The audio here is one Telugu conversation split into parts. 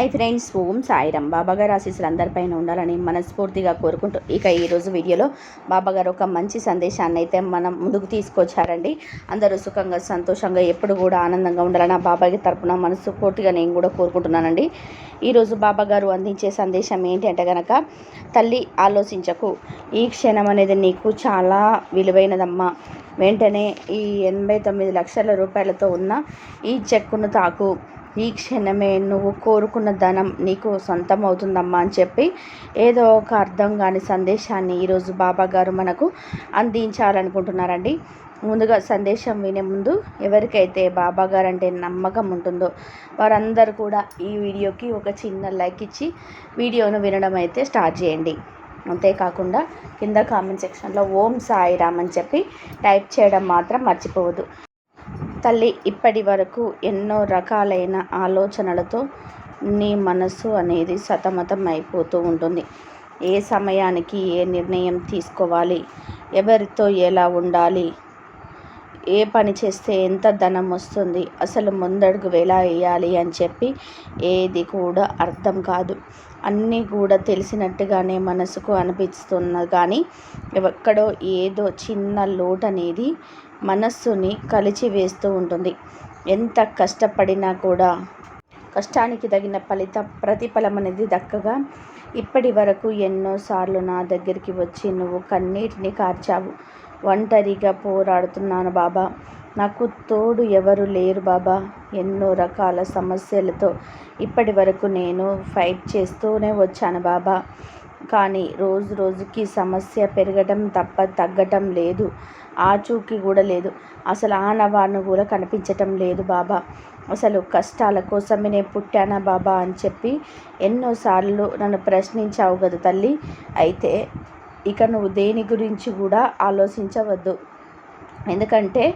ఐ ఫ్రెండ్స్ ఓం సాయిరామ్ బాబాగారు ఆశీస్సులు అందరిపైన ఉండాలని మనస్ఫూర్తిగా కోరుకుంటూ ఇక ఈరోజు వీడియోలో బాబాగారు ఒక మంచి సందేశాన్ని అయితే మనం ముందుకు తీసుకొచ్చారండి. అందరూ సుఖంగా సంతోషంగా ఎప్పుడు కూడా ఆనందంగా ఉండాలని ఆ బాబాకి తరపున మనస్ఫూర్తిగా నేను కూడా కోరుకుంటున్నానండి. ఈరోజు బాబాగారు అందించే సందేశం ఏంటి అంటే కనుక తల్లి ఆలోచించకు. ఈ క్షణం అనేది నీకు చాలా విలువైనదమ్మా. వెంటనే ఈ ఎనభై తొమ్మిది లక్షల రూపాయలతో ఉన్న ఈ చెక్కును తాకు. ఈ క్షణమే నువ్వు కోరుకున్న ధనం నీకు సొంతం అవుతుందమ్మా అని చెప్పి ఏదో ఒక అర్థం కాని సందేశాన్ని ఈరోజు బాబా గారు మనకు అందించాలనుకుంటున్నారండి. ముందుగా సందేశం వినే ముందు ఎవరికైతే బాబా గారు అంటే నమ్మకం ఉంటుందో వారందరూ కూడా ఈ వీడియోకి ఒక చిన్న లైక్ ఇచ్చి వీడియోను వినడం అయితే స్టార్ట్ చేయండి. అంతేకాకుండా కింద కామెంట్ సెక్షన్లో ఓం సాయిరామ్ అని చెప్పి టైప్ చేయడం మాత్రం మర్చిపోవద్దు. తల్లి ఇప్పటి వరకు ఎన్నో రకాలైన ఆలోచనలతో నీ మనసు అనేది సతమతం అయిపోతూ ఉంటుంది. ఏ సమయానికి ఏ నిర్ణయం తీసుకోవాలి? ఎవరితో ఎలా ఉండాలి? ఏ పని చేస్తే ఎంత ధనం వస్తుంది? అసలు ముందడుగు ఎలా వేయాలి అని చెప్పి ఏది కూడా అర్థం కాదు. అన్నీ కూడా తెలిసినట్టుగానే మనసుకు అనిపిస్తున్న కానీ ఎక్కడో ఏదో చిన్న లోటు అనేది మనస్సుని కలిచివేస్తూ ఉంటుంది. ఎంత కష్టపడినా కూడా కష్టానికి తగిన ఫలిత ప్రతిఫలం అనేది దక్కగా ఇప్పటి వరకు ఎన్నోసార్లు నా దగ్గరికి వచ్చి నువ్వు కన్నీటిని కార్చావు. ఒంటరిగా పోరాడుతున్నాను బాబా. నాకు తోడు ఎవరు లేరు బాబా. ఎన్నో రకాల సమస్యలతో ఇప్పటి వరకు నేను ఫైట్ చేస్తూనే వచ్చాను బాబా. కానీ రోజు రోజుకి సమస్య పెరగటం తప్ప తగ్గటం లేదు. ఆచూకీ కూడా లేదు. అసలు ఆనవాను కూడా కనిపించటం లేదు బాబా. అసలు కష్టాల కోసమే నేను పుట్టానా బాబా అని చెప్పి ఎన్నోసార్లు నన్ను ప్రశ్నించావు కదా తల్లి. అయితే ఇక నువ్వు దేని గురించి కూడా ఆలోచించవద్దు. ఎందుకంటే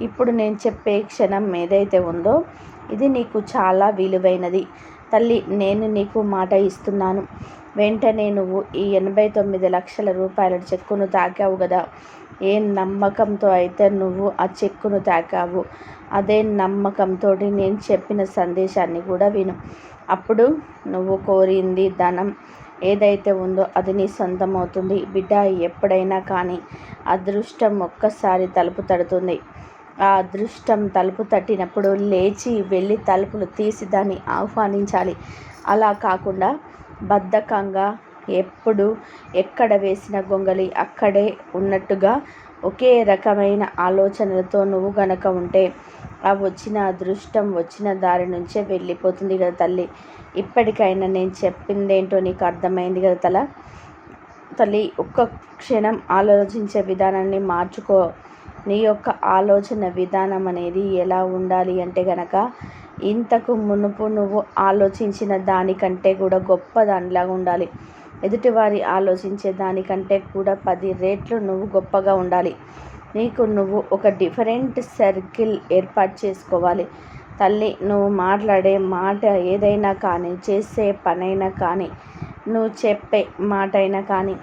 ఇప్పుడు నేను చెప్పే క్షణం ఏదైతే ఉందో ఇది నీకు చాలా విలువైనది. తల్లి నేను నీకు మాట ఇస్తున్నాను. వెంటనే నువ్వు ఈ ఎనభై తొమ్మిది లక్షల రూపాయల చెక్కును తాకావు కదా. ఏ నమ్మకంతో అయితే నువ్వు ఆ చెక్కును తాకావు? అదే నమ్మకంతో నేను చెప్పిన సందేశాన్ని కూడా విను. అప్పుడు నువ్వు కోరింది ధనం ఏదైతే ఉందో అది నీ సొంతం అవుతుంది బిడ్డ ఎప్పుడైనా కానీ అదృష్టం ఒక్కసారి తలుపు తడుతుంది. ఆ అదృష్టం తలుపు తట్టినప్పుడు లేచి వెళ్ళి తలుపులు తీసి దాన్ని ఆహ్వానించాలి. అలా కాకుండా బద్ధకంగా ఎప్పుడు ఎక్కడ వేసిన గొంగలి అక్కడే ఉన్నట్టుగా ఒకే రకమైన ఆలోచనలతో నువ్వు గనక ఉంటే ఆ వచ్చిన అదృష్టం వచ్చిన దారి నుంచే వెళ్ళిపోతుంది కదా తల్లి. ఇప్పటికైనా నేను చెప్పిందేంటో నీకు అర్థమైంది కదా తల? తల్లి ఒక్క క్షణం ఆలోచించే విధానాన్ని మార్చుకో. నీ యొక్క ఆలోచన విధానం అనేది ఎలా ఉండాలి అంటే గనక ఇంతకు మునుపు నువ్వు ఆలోచించిన దానికంటే కూడా గొప్ప దానిలాగా ఉండాలి. ఎదుటివారి ఆలోచించే దానికంటే కూడా పది రేట్లు నువ్వు గొప్పగా ఉండాలి. నీకు నువ్వు ఒక డిఫరెంట్ సర్కిల్ ఏర్పాటు చేసుకోవాలి. తల్లి నువ్వు మాట్లాడే మాట ఏదైనా కానీ చేసే పనైనా కానీ నువ్వు చెప్పే మాట అయినా కానీ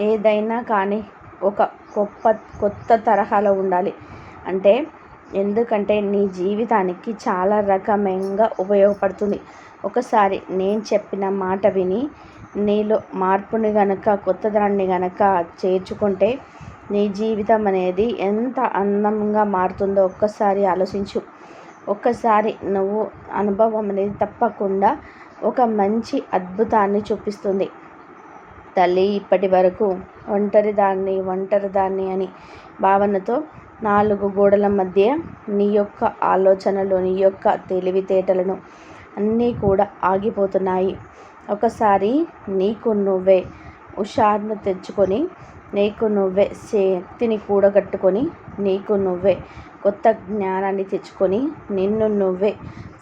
ఏదైనా కానీ ఒక గొప్ప కొత్త తరహాలో ఉండాలి. అంటే ఎందుకంటే నీ జీవితానికి చాలా రకమంగా ఉపయోగపడుతుంది. ఒకసారి నేను చెప్పిన మాట విని నీలో మార్పుని గనక కొత్తదాన్ని గనక చేర్చుకుంటే నీ జీవితం అనేది ఎంత అందంగా మారుతుందో ఒక్కసారి ఆలోచించు. ఒక్కసారి నువ్వు అనుభవం అనేది తప్పకుండా ఒక మంచి అద్భుతాన్ని చూపిస్తుంది. తల్లి ఇప్పటి వరకు ఒంటరి దాన్ని ఒంటరి దాన్ని అని భావనతో నాలుగు గోడల మధ్య నీ యొక్క ఆలోచనలు నీ యొక్క తెలివితేటలను అన్నీ కూడా ఆగిపోతున్నాయి. ఒకసారి నీకు నువ్వే హుషారును తెచ్చుకొని నీకు నువ్వే శక్తిని కూడగట్టుకొని నీకు నువ్వే కొత్త జ్ఞానాన్ని తెచ్చుకొని నిన్ను నువ్వే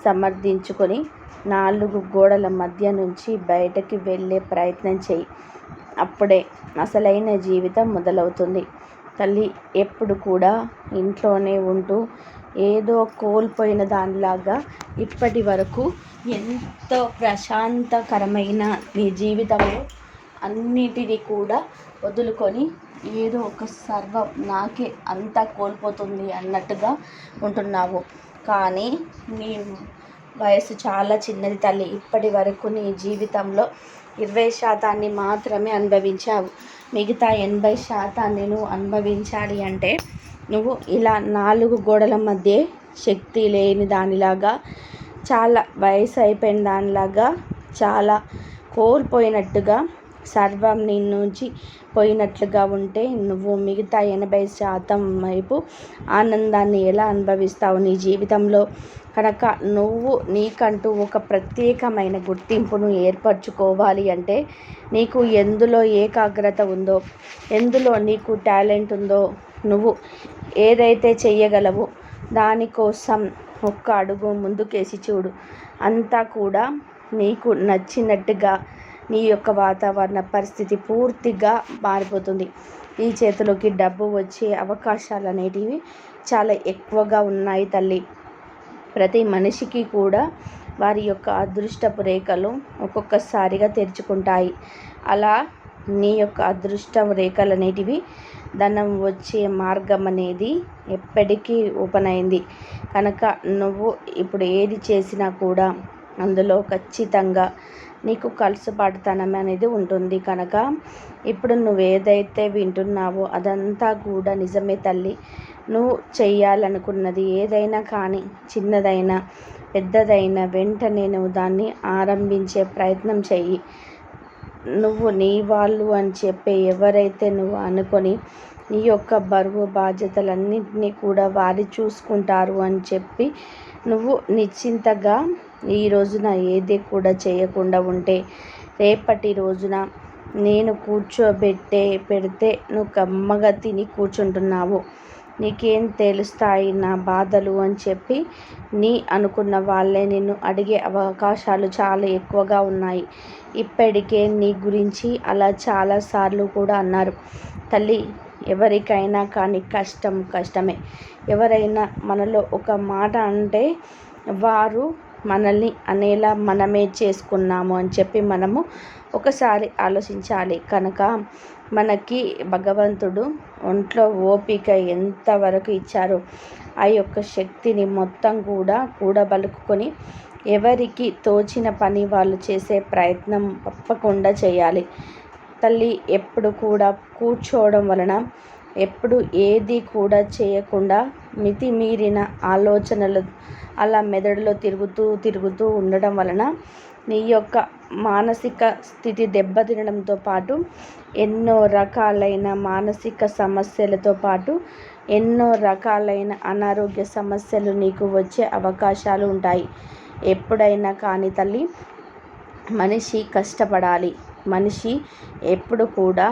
సమర్థించుకొని నాలుగు గోడల మధ్య నుంచి బయటకి వెళ్ళే ప్రయత్నం చేయి. అప్పుడే అసలైన జీవితం మొదలవుతుంది. తల్లి ఎప్పుడు కూడా ఇంట్లోనే ఉంటూ ఏదో కోల్పోయిన దానిలాగా ఇప్పటి వరకు ఎంతో ప్రశాంతకరమైన నీ జీవితంలో అన్నిటినీ కూడా వదులుకొని ఏదో ఒక సర్వం నాకే అంతా కోల్పోతుంది అన్నట్టుగా ఉంటున్నావు. కానీ నీ వయసు చాలా చిన్నది తల్లి. ఇప్పటి వరకు నీ జీవితంలో ఇరవై శాతాన్ని మాత్రమే అనుభవించావు. మిగతా ఎనభై శాతాన్ని నువ్వు అనుభవించాలి అంటే నువ్వు ఇలా నాలుగు గోడల మధ్య శక్తి లేని దానిలాగా చాలా వయసు అయిపోయిన దానిలాగా చాలా కోల్పోయినట్టుగా సర్వం నీ నుంచి పోయినట్లుగా ఉంటే నువ్వు మిగతా ఎనభై శాతం వైపు ఆనందాన్ని ఎలా అనుభవిస్తావు నీ జీవితంలో? కనుక నువ్వు నీకంటూ ఒక ప్రత్యేకమైన గుర్తింపును ఏర్పరచుకోవాలి అంటే నీకు ఎందులో ఏకాగ్రత ఉందో ఎందులో నీకు టాలెంట్ ఉందో నువ్వు ఏదైతే చెయ్యగలవో దానికోసం ఒక్క అడుగు ముందుకేసి చూడు. అంతా కూడా నీకు నచ్చినట్టుగా నీ యొక్క వాతావరణ పరిస్థితి పూర్తిగా మారిపోతుంది. ఈ చేతిలోకి డబ్బు వచ్చే అవకాశాలు అనేటివి చాలా ఎక్కువగా ఉన్నాయి తల్లి. ప్రతి మనిషికి కూడా వారి యొక్క అదృష్టపు రేఖలు ఒక్కొక్కసారిగా తెరుచుకుంటాయి. అలా నీ యొక్క అదృష్ట రేఖలు అనేటివి ధనం వచ్చే మార్గం అనేది ఎప్పటికీ ఓపెన్ అయింది. కనుక నువ్వు ఇప్పుడు ఏది చేసినా కూడా అందులో ఖచ్చితంగా నీకు కలుసుపాటుతనం అనేది ఉంటుంది. కనుక ఇప్పుడు నువ్వు ఏదైతే వింటున్నావో అదంతా కూడా నిజమే తల్లి. నువ్వు చేయాలనుకున్నది ఏదైనా కానీ చిన్నదైనా పెద్దదైనా వెంటనే నువ్వు దాన్ని ఆరంభించే ప్రయత్నం చెయ్యి. నువ్వు నీ వాళ్ళు అని చెప్పి ఎవరైతే నువ్వు అనుకొని నీ యొక్క బరువు బాధ్యతలన్నింటినీ కూడా వారి చూసుకుంటారు అని చెప్పి నువ్వు నిశ్చింతగా ఈ రోజున ఏది కూడా చేయకుండా ఉంటే రేపటి రోజున నేను కూర్చోబెట్టే పెడితే నువ్వు కమ్మగా తిని కూర్చుంటున్నావు. నీకేం తెలుస్తాయి నా బాధలు అని చెప్పి నీ అనుకున్న వాళ్ళే నిన్ను అడిగే అవకాశాలు చాలా ఎక్కువగా ఉన్నాయి. ఇప్పటికే నీ గురించి అలా చాలాసార్లు కూడా అన్నారు. తల్లి ఎవరికైనా కానీ కష్టం కష్టమే. ఎవరైనా మనలో ఒక మాట అంటే వారు మనల్ని అనేలా మనమే చేసుకున్నాము అని చెప్పి మనము ఒకసారి ఆలోచించాలి. కనుక మనకి భగవంతుడు ఒంట్లో ఓపిక ఎంతవరకు ఇచ్చారో ఆ యొక్క శక్తిని మొత్తం కూడా కూడబలుకుని ఎవరికి తోచిన పని వాళ్ళు చేసే ప్రయత్నం తప్పకుండా చేయాలి. తల్లి ఎప్పుడు కూడా కూర్చోవడం వలన ఎప్పుడు ఏది కూడా చేయకుండా మితిమీరిన ఆలోచనలు అలా మెదడులో తిరుగుతూ తిరుగుతూ ఉండడం వలన నీ యొక్క మానసిక స్థితి దెబ్బతినడంతో పాటు ఎన్నో రకాలైన మానసిక సమస్యలతో పాటు ఎన్నో రకాలైన అనారోగ్య సమస్యలు నీకు వచ్చే అవకాశాలు ఉంటాయి. ఎప్పుడైనా కానీ తల్లి మనిషి కష్టపడాలి. మనిషి ఎప్పుడు కూడా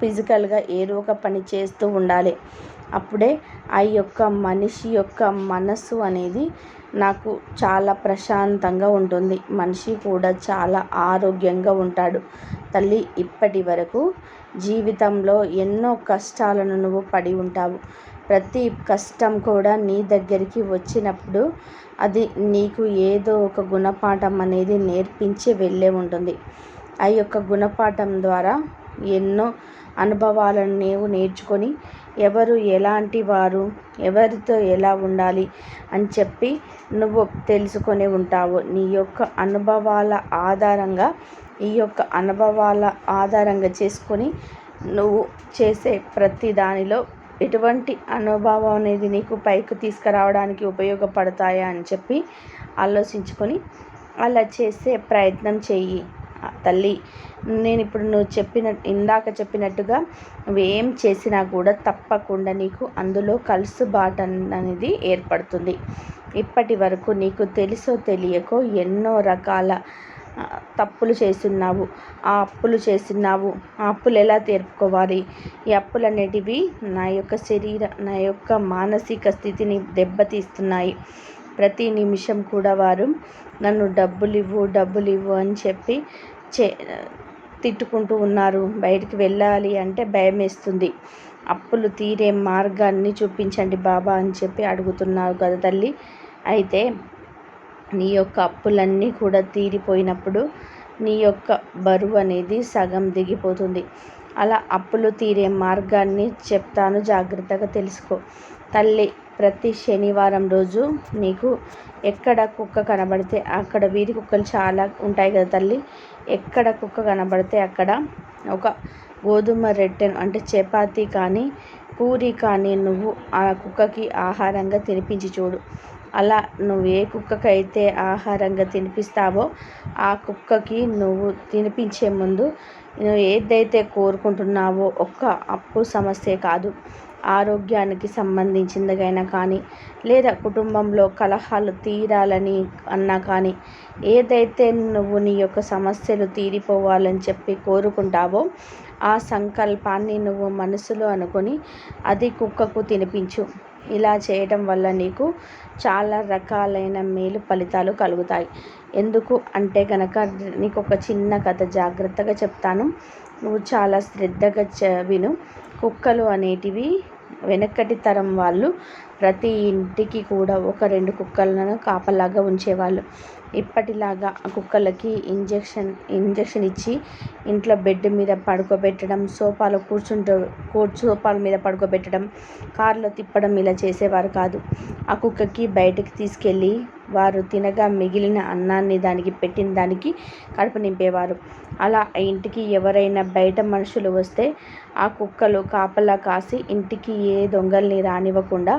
ఫిజికల్గా ఏదో ఒక పని చేస్తూ ఉండాలి. అప్పుడే ఆ యొక్క మనిషి యొక్క మనసు అనేది నాకు చాలా ప్రశాంతంగా ఉంటుంది. మనిషి కూడా చాలా ఆరోగ్యంగా ఉంటాడు. తల్లి ఇప్పటి వరకు జీవితంలో ఎన్నో కష్టాలను నువ్వు పడి ఉంటావు. ప్రతి కష్టం కూడా నీ దగ్గరికి వచ్చినప్పుడు అది నీకు ఏదో ఒక గుణపాఠం అనేది నేర్పించి వెళ్ళే ఉంటుంది. ఆ యొక్క గుణపాఠం ద్వారా ఎన్నో అనుభవాలను నీవు నేర్చుకొని ఎవరు ఎలాంటి వారు ఎవరితో ఎలా ఉండాలి అని చెప్పి నువ్వు తెలుసుకొని ఉంటావు. నీ యొక్క అనుభవాల ఆధారంగా ఈ యొక్క అనుభవాల ఆధారంగా చేసుకొని నువ్వు చేసే ప్రతి దానిలో ఎటువంటి అనుభవం అనేది నీకు పైకి తీసుకురావడానికి ఉపయోగపడతాయా అని చెప్పి ఆలోచించుకొని అలా చేసే ప్రయత్నం చెయ్యి. తల్లి నేను ఇప్పుడు నువ్వు చెప్పిన ఇందాక చెప్పినట్టుగా నువ్వేం చేసినా కూడా తప్పకుండా నీకు అందులో కలుసుబాటు అనేది ఏర్పడుతుంది. ఇప్పటి వరకు నీకు తెలుసో తెలియకో ఎన్నో రకాల తప్పులు చేస్తున్నావు. ఆ అప్పులు చేస్తున్నావు. ఆ అప్పులు ఎలా తీర్పుకోవాలి? ఈ అప్పులు అనేటివి నా యొక్క శరీర నా యొక్క మానసిక స్థితిని దెబ్బతీస్తున్నాయి. ప్రతి నిమిషం కూడా వారు నన్ను డబ్బులు ఇవ్వు డబ్బులు ఇవ్వు అని చెప్పి చే తిట్టుకుంటూ ఉన్నారు. బయటికి వెళ్ళాలి అంటే భయం వేస్తుంది అప్పులు తీరే మార్గాన్ని చూపించండి బాబా అని చెప్పి అడుగుతున్నారు కదా తల్లి. అయితే నీ యొక్క అప్పులన్నీ కూడా తీరిపోయినప్పుడు నీ యొక్క బరువు అనేది సగం దిగిపోతుంది. అలా అప్పులు తీరే మార్గాన్ని చెప్తాను. జాగ్రత్తగా తెలుసుకో. తల్లి ప్రతి శనివారం రోజు నీకు ఎక్కడ కుక్క కనబడితే అక్కడ వీధి కుక్కలు చాలా ఉంటాయి కదా తల్లి. ఎక్కడ కుక్క కనబడితే అక్కడ ఒక గోధుమ రొట్టెను అంటే చపాతి కానీ పూరి కానీ నువ్వు ఆ కుక్కకి ఆహారంగా తినిపించి చూడు. అలా నువ్వు ఏ కుక్కకైతే ఆహారంగా తినిపిస్తావో ఆ కుక్కకి నువ్వు తినిపించే ముందు నువ్వు ఏదైతే కోరుకుంటున్నావో ఒక్క అప్పు సమస్యే కాదు. ఆరోగ్యానికి సంబంధించిందిగైనా కానీ లేదా కుటుంబంలో కలహాలు తీరాలని అన్నా కానీ ఏదైతే నువ్వు నీ యొక్క సమస్యలు తీరిపోవాలని చెప్పి కోరుకుంటావో ఆ సంకల్పాన్ని నువ్వు మనసులో అనుకొని అది కుక్కకు తినిపించు. ఇలా చేయటం వల్ల నీకు చాలా రకాలైన మేలు ఫలితాలు కలుగుతాయి. ఎందుకు అంటే కనుక నీకు ఒక చిన్న కథ జాగ్రత్తగా చెప్తాను. నువ్వు చాలా శ్రద్ధగా చ విను. కుక్కలు అనేటివి వెనకటి తరం వాళ్ళు ప్రతి ఇంటికి కూడా ఒక రెండు కుక్కలను కాపలాగా ఉంచేవాళ్ళు. ఇప్పటిలాగా కుక్కలకి ఇంజెక్షన్ ఇంజెక్షన్ ఇచ్చి ఇంట్లో బెడ్ మీద పడుకోబెట్టడం సోఫాలో కూర్చుంటూ సోఫాల మీద పడుకోబెట్టడం కార్లో తిప్పడం ఇలా చేసేవారు కాదు. ఆ కుక్కకి బయటకు తీసుకెళ్ళి వారు తినగా మిగిలిన అన్నాన్ని దానికి పెట్టిన దానికి కడుపు నింపేవారు. అలా ఇంటికి ఎవరైనా బయట మనుషులు వస్తే ఆ కుక్కలు కాపలా కాసి ఇంటికి ఏ దొంగల్ని రానివ్వకుండా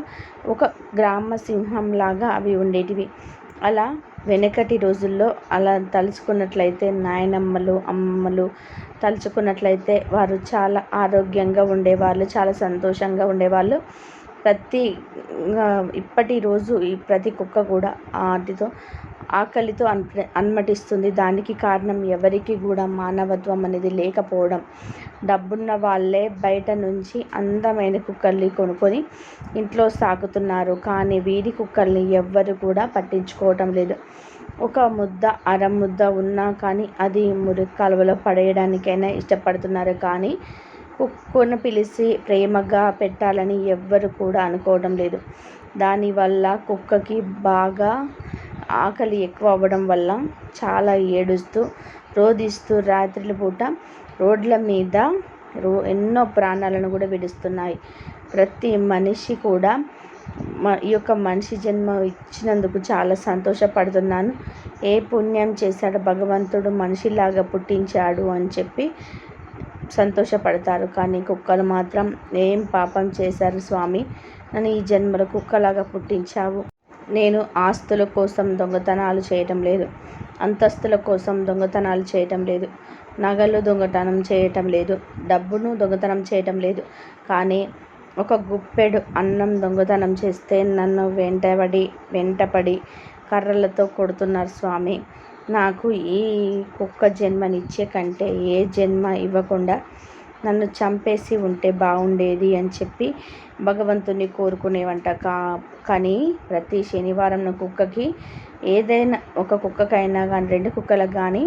ఒక గ్రామ సింహంలాగా అవి ఉండేటివి. అలా వెనకటి రోజుల్లో అలా తలుచుకున్నట్లయితే నాయనమ్మలు అమ్మమ్మలు తలుచుకున్నట్లయితే వారు చాలా ఆరోగ్యంగా ఉండేవాళ్ళు చాలా సంతోషంగా ఉండేవాళ్ళు. ప్రతి ఇప్పటి రోజు ఈ ప్రతి కుక్క కూడా వాటితో ఆకలితో అన్ అన్మటిస్తుంది. దానికి కారణం ఎవరికి కూడా మానవత్వం అనేది లేకపోవడం. డబ్బున్న వాళ్ళే బయట నుంచి అందమైన కుక్కల్ని కొనుక్కొని ఇంట్లో సాకుతున్నారు. కానీ వీధి కుక్కల్ని ఎవ్వరు కూడా పట్టించుకోవటం లేదు. ఒక ముద్ద అర ముద్ద ఉన్నా కానీ అది మురి కాలువలో పడేయడానికైనా ఇష్టపడుతున్నారు. కానీ కుక్కను పిలిచి ప్రేమగా పెట్టాలని ఎవ్వరు కూడా అనుకోవడం లేదు. దానివల్ల కుక్కకి బాగా ఆకలి ఎక్కువ అవ్వడం వల్ల చాలా ఏడుస్తూ రోదిస్తూ రాత్రిల పూట రోడ్ల మీద రో ఎన్నో ప్రాణాలను కూడా విడుస్తున్నాయి. ప్రతి మనిషి కూడా ఈ యొక్క మనిషి జన్మ ఇచ్చినందుకు చాలా సంతోషపడుతున్నాను. ఏ పుణ్యం చేశాడు భగవంతుడు మనిషిలాగా పుట్టించాడు అని చెప్పి సంతోషపడతారు. కానీ కుక్కలు మాత్రం ఏం పాపం చేశారు స్వామి? నన్ను ఈ జన్మలో కుక్కలాగా పుట్టించావు. నేను ఆస్తుల కోసం దొంగతనాలు చేయటం లేదు. అంతస్తుల కోసం దొంగతనాలు చేయటం లేదు. నగలు దొంగతనం చేయటం లేదు డబ్బును దొంగతనం చేయటం లేదు. కానీ ఒక గుప్పెడు అన్నం దొంగతనం చేస్తే నన్ను వెంటబడి వెంటపడి కర్రలతో కొడుతున్నారు స్వామి. నాకు ఈ కుక్క జన్మనిచ్చే కంటే ఏ జన్మ ఇవ్వకుండా నన్ను చంపేసి ఉంటే బాగుండేది అని చెప్పి భగవంతుని కోరుకునేవంట కా కానీ ప్రతి శనివారం కుక్కకి ఏదైనా ఒక కుక్కకైనా కానీ రెండు కుక్కలకు కానీ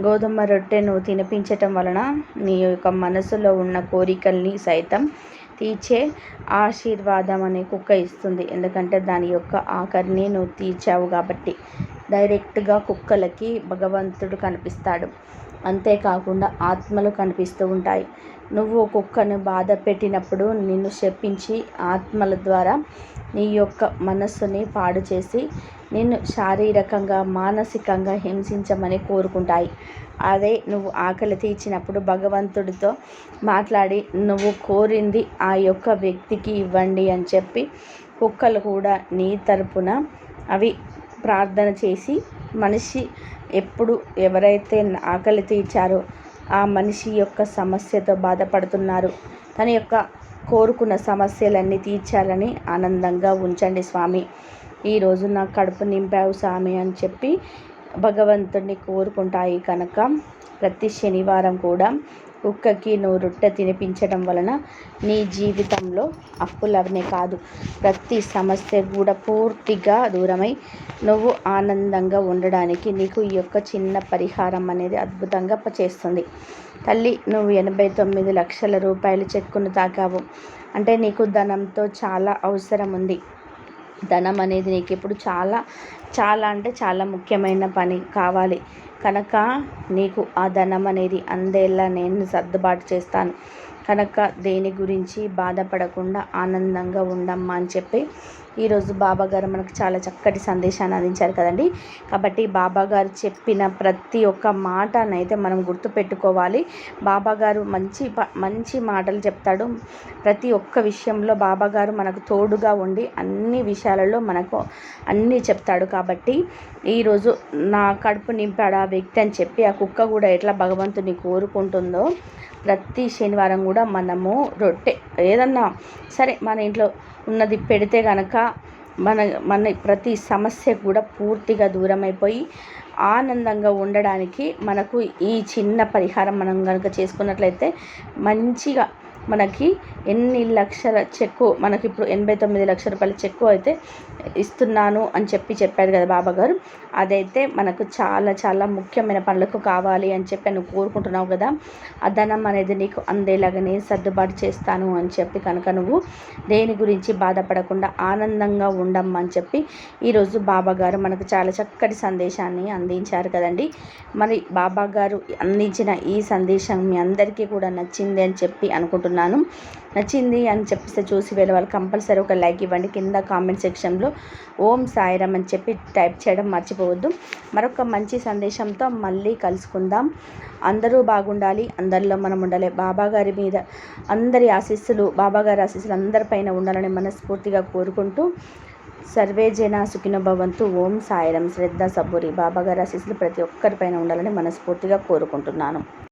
గోధుమ రొట్టెను తినిపించటం వలన నీ యొక్క మనసులో ఉన్న కోరికల్ని సైతం తీర్చే ఆశీర్వాదం అనే కుక్క ఇస్తుంది. ఎందుకంటే దాని యొక్క ఆఖరిని నువ్వు తీర్చావు కాబట్టి డైరెక్ట్గా కుక్కలకి భగవంతుడు కనిపిస్తాడు. అంతేకాకుండా ఆత్మలు కనిపిస్తూ ఉంటాయి. నువ్వు కుక్కను బాధ పెట్టినప్పుడు నిన్ను శపించి ఆత్మల ద్వారా నీ యొక్క మనస్సుని పాడు చేసి నిన్ను శారీరకంగా మానసికంగా హింసించమని కోరుకుంటాయి. అదే నువ్వు ఆకలి తీర్చినప్పుడు భగవంతుడితో మాట్లాడి నువ్వు కోరింది ఆ యొక్క వ్యక్తికి ఇవ్వండి అని చెప్పి కుక్కలు కూడా నీ తరపున అవి ప్రార్థన చేసి మనిషి ఎప్పుడు ఎవరైతే ఆకలి తీర్చారో ఆ మనిషి యొక్క సమస్యతో బాధపడుతున్నారు. తన యొక్క కోరుకున్న సమస్యలన్నీ తీర్చాలని ఆనందంగా ఉంచండి స్వామి. ఈరోజు నా కడుపు నింపావు స్వామి అని చెప్పి భగవంతుడిని కోరుకుంటాయి కనుక ప్రతి శనివారం కూడా కుక్కకి నువ్వు రొట్టె తినిపించడం వలన నీ జీవితంలో అప్పులవనే కాదు. ప్రతి సమస్య కూడా పూర్తిగా దూరమై నువ్వు ఆనందంగా ఉండడానికి నీకు ఈ యొక్క చిన్న పరిహారం అనేది అద్భుతంగా చేస్తుంది. తల్లి నువ్వు ఎనభై తొమ్మిది లక్షల రూపాయలు చెక్కును తాకావు. అంటే నీకు ధనంతో చాలా అవసరం ఉంది. ధనం అనేది నీకు ఇప్పుడు చాలా చాలా అంటే చాలా ముఖ్యమైన పని కావాలి. కనుక నీకు ఆ ధనం అనేది అందేలా నేను సర్దుబాటు చేస్తాను. కనుక దేని గురించి బాధపడకుండా ఆనందంగా ఉండమ్మా అని చెప్పి ఈరోజు బాబా గారు మనకు చాలా చక్కటి సందేశాన్ని అందించారు కదండి. కాబట్టి బాబా గారు చెప్పిన ప్రతి ఒక్క మాటనైతే మనం గుర్తుపెట్టుకోవాలి. బాబా గారు మంచి మంచి మాటలు చెప్తాడు. ప్రతి ఒక్క విషయంలో బాబా గారు మనకు తోడుగా ఉండి అన్ని విషయాలలో మనకు అన్నీ చెప్తాడు. కాబట్టి ఈరోజు నా కడుపు నింపాడు ఆ వ్యక్తి అని చెప్పి ఆ కుక్క కూడా ఎట్లా భగవంతుని కోరుకుంటుందో ప్రతి శనివారం కూడా మనము రొట్టె. ఏదన్నా సరే మన ఇంట్లో ఉన్నది పెడితే కనుక మన మన ప్రతి సమస్య కూడా పూర్తిగా దూరం అయిపోయి ఆనందంగా ఉండడానికి మనకు ఈ చిన్న పరిహారం మనం కనుక చేసుకున్నట్లయితే మంచిగా మనకి ఎన్ని లక్షల చెక్కు మనకి ఇప్పుడు ఎనభై తొమ్మిది లక్షల రూపాయల చెక్కు అయితే ఇస్తున్నాను అని చెప్పి చెప్పారు కదా బాబా గారు అదైతే మనకు చాలా చాలా ముఖ్యమైన పనులకు కావాలి అని చెప్పి నువ్వు కోరుకుంటున్నావు కదా. ఆ ధనం అనేది నీకు అందేలాగానే సర్దుబాటు చేస్తాను అని చెప్పి కనుక నువ్వు దేని గురించి బాధపడకుండా ఆనందంగా ఉండమ్మని చెప్పి ఈరోజు బాబా గారు మనకు చాలా చక్కటి సందేశాన్ని అందించారు కదండి. మరి బాబా గారు అందించిన ఈ సందేశం మీ అందరికీ కూడా నచ్చింది అని చెప్పి అనుకుంటున్నాను. నచ్చింది అని చెప్పిస్తే చూసి వేరే వాళ్ళు కంపల్సరీ ఒక లైక్ ఇవ్వండి. కింద కామెంట్ సెక్షన్లో ఓం సాయిరామ్ అని చెప్పి టైప్ చేయడం మర్చిపోవద్దు. మరొక మంచి సందేశంతో మళ్ళీ కలుసుకుందాం. అందరూ బాగుండాలి. అందరిలో మనం ఉండాలి. బాబా గారి మీద అందరి ఆశీస్సులు బాబాగారి ఆశీస్సులు అందరిపైన ఉండాలని మనస్ఫూర్తిగా కోరుకుంటూ సర్వే జన సుఖిన భవంతు. ఓం సాయిరం శ్రద్ధ సబ్బురి. బాబాగారి ఆశీస్సులు ప్రతి ఒక్కరిపైన ఉండాలని మనస్ఫూర్తిగా కోరుకుంటున్నాను.